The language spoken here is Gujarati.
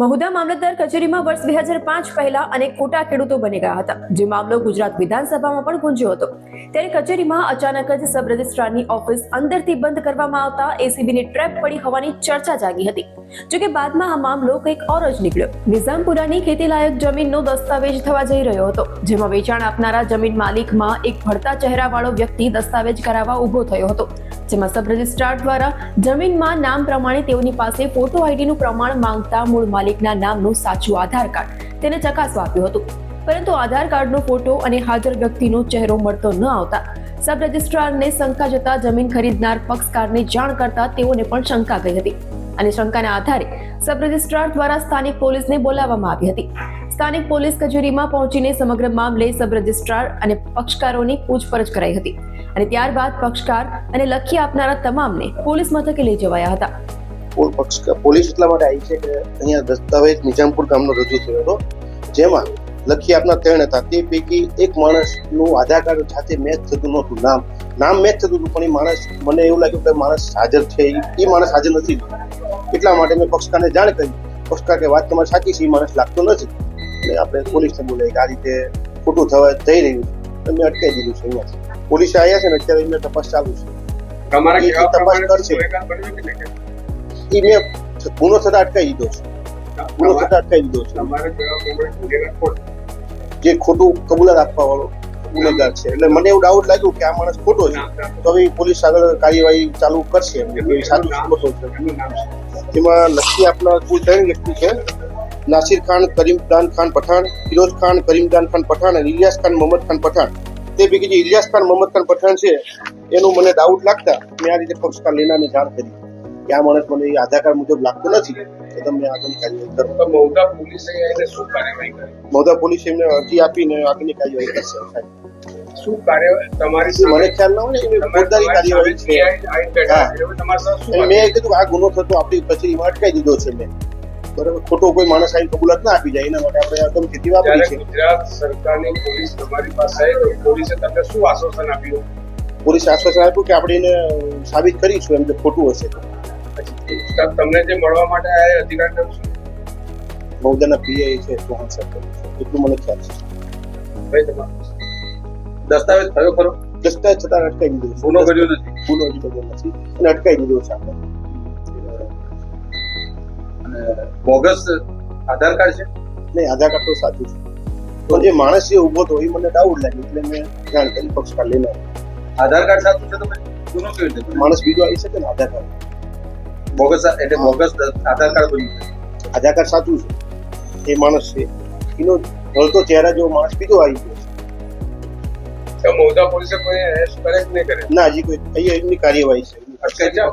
મહુધા મામલતદાર કચેરીમાં વર્ષ બે હજાર પાંચ પહેલા અનેક ખોટા ખેડૂતો બની ગયા હતા. જે મામલો ગુજરાત વિધાનસભામાં પણ ગુંજ્યો હતો. ત્યારે કચેરીમાં અચાનક જ સબ રજિસ્ટ્રારની ઓફિસ અંદરથી બંધ કરવામાં આવતા એસીબીની ટ્રેપ પડી હોવાની ચર્ચા જાગી હતી. જોકે બાદમાં આ મામલો કંઈક ઓર જ નીકળ્યો. નિઝામપુરાની ખેતીલાયક જમીનનો દસ્તાવેજ થવા જઈ રહ્યો હતો, જેમાં વેચાણ આપનારા જમીન માલિકમાં એક ભરતા ચહેરાવાળો વ્યક્તિ દસ્તાવેજ કરાવવા ઊભો થયો હતો. જેમાં સબ રજિસ્ટ્રાર દ્વારા જમીનમાં નામ પ્રમાણે તેઓની પાસે ફોટો આઈડીનું પ્રમાણ માંગતા મૂળ માલિકના નામનું સાચું આધાર કાર્ડ તેને ચકાસવા આપ્યું હતું. પરંતુ આધાર કાર્ડનો ફોટો અને હાજર વ્યક્તિનો ચહેરો મળતો ન આવતા સબ રજિસ્ટ્રારને શંકા જતા જમીન ખરીદનાર પક્ષકારને જાણ કરતા તેઓને પણ શંકા ગઈ હતી. અને શંકાના આધારે સબ રજિસ્ટ્રાર દ્વારા સ્થાનિક પોલીસને બોલાવવામાં આવી હતી. સ્થાનિક પોલીસ કચેરીમાં પહોંચીને સમગ્ર મામલે સબ રજિસ્ટ્રાર અને પક્ષકારોની પૂછપરછ કરાઈ હતી. અને ત્યારબાદ પક્ષકાર અને લખી આપનારા તમામને પોલીસ મથકે લઈ જવાયા હતા. પોલીસ એટલા માટે આવી છે કે અહીંયા દસ્તાવેજ નિજામપુર ગામનો રજૂ થયો હતો. જેમાં લખી આપના ત્રણ હતા, તે પૈકી એક માણસનું આધાર કાર્ડ સાથે મેચ થતું નહોતું. નામ નામ મેચ થતું હતું, પણ એ માણસ, મને એવું લાગ્યું કે માણસ હાજર છે. એ માણસ હાજર નથી. એટલા માટે મેં પક્ષકારને જાણ કરી. પક્ષકાર કે વાત તમારી સાચી છે એ માણસ લાગતો નથી. એટલે આપણે પોલીસને બોલાવી કે આ રીતે ખોટું થવા જઈ રહ્યું છે. મેં અટકાવી દીધું છે અહીંયા પોલીસ આવ્યા છે ને અત્યારે એમને તપાસ ચાલુ છે. તપાસ કરશે. એ મેં ગુનો થતા અટકાવી દીધો છે. ગુનો થતા અટકાવી દીધો છે? જે ખોટું કબૂલાત આપવા વાળો ગુનેગાર છે. એટલે મને એવું ડાઉટ લાગ્યું કે આ માણસ ખોટો છે. તો હવે પોલીસ આગળ કાર્યવાહી ચાલુ કરશે. એમ કે સાચું ખોટો છે. એમનું? એમાં લખી આપણા કુલ ત્રણ વ્યક્તિ છે. નાસિર ખાન કરીમદાન ખાન પઠાણ ફિરોઝ ખાન કરીમદાન ખાન પઠાણ અને ઇલિયાસ ખાન મોહમ્મદ ખાન પઠાણ. તે પૈકી જે ઇલિયાસ ખાન મોહમ્મદ ખાન પઠાણ છે એનું મને ડાઉટ લાગતા મેં આ રીતે પક્ષકાર લેનાને જાણ કરી. કે આ માણસ મને આધાર કાર્ડ મુજબ લાગતો નથી તો તમે આગળની કાર્યવાહી કરો. મહુધા પોલીસે એને શું કાર્યવાહી કરી? મહુધા પોલીસે એમને અરજી આપીને આગળની કાર્યવાહી કરશે. સાહેબ. શું તમારી મને ખ્યાલ ના હોય ને ફોજદારી કાર્યવાહી છે. અને મેં કીધું આ ગુનો થતો આપણી કચેરીમાં અટકાઈ દીધો છે મેં. બરાબર? ખોટો કોઈ માણસ આવીને કબૂલાત ના આપી જાય એના માટે આપણે અગમ ખેતી વાપરી છે. ગુજરાત સરકારની પોલીસ તમારી પાસે પોલીસે તમને શું આશ્વાસન આપ્યું? પોલીસે આશ્વાસન આપ્યું કે આપણે એને સાબિત કરીશું એમ જે ખોટું હશે. તો તમને જે મળવા માટે આ અધિકારી શું? મૌદાના પીએ છે ચૌહાણ સાહેબ. એટલું મને ખ્યાલ છે. ભાઈ તમારું દસ્તાવેજ થયો ખરો? દસ્તાવેજ છતાં અટકાવી દીધો ગુનો કર્યો નથી. ગુનો હજી બધો નથી. અને અટકાવી દીધો છે આપણે. બોગસ આધાર કાર્ડ છે? નહીં આધાર કાર્ડ તો સાચું છે. પણ જે માણસ જે ઊભો હતો એ મને ડાઉટ લાગ્યો એટલે મેં જાણ કરી પક્ષકાર લઈને આધાર કાર્ડ સાચું છે તો ગુનો કેવી રીતે? માણસ બીજો આવી શકે ને આધાર કાર્ડ. બોગસ એટલે બોગસ આધાર કાર્ડ બન્યું આધાર કાર્ડ સાચું છે. એ માણસ છે. એનો ઢળતો ચહેરા જેવો માણસ બીજો આવી ગયો છે. તો પોલીસે કોઈ એરેસ્ટ કરે કે નહીં કરે? ના હજી કોઈ અહીંયા એમની કાર્યવાહી છે. અટકાઈ જાઓ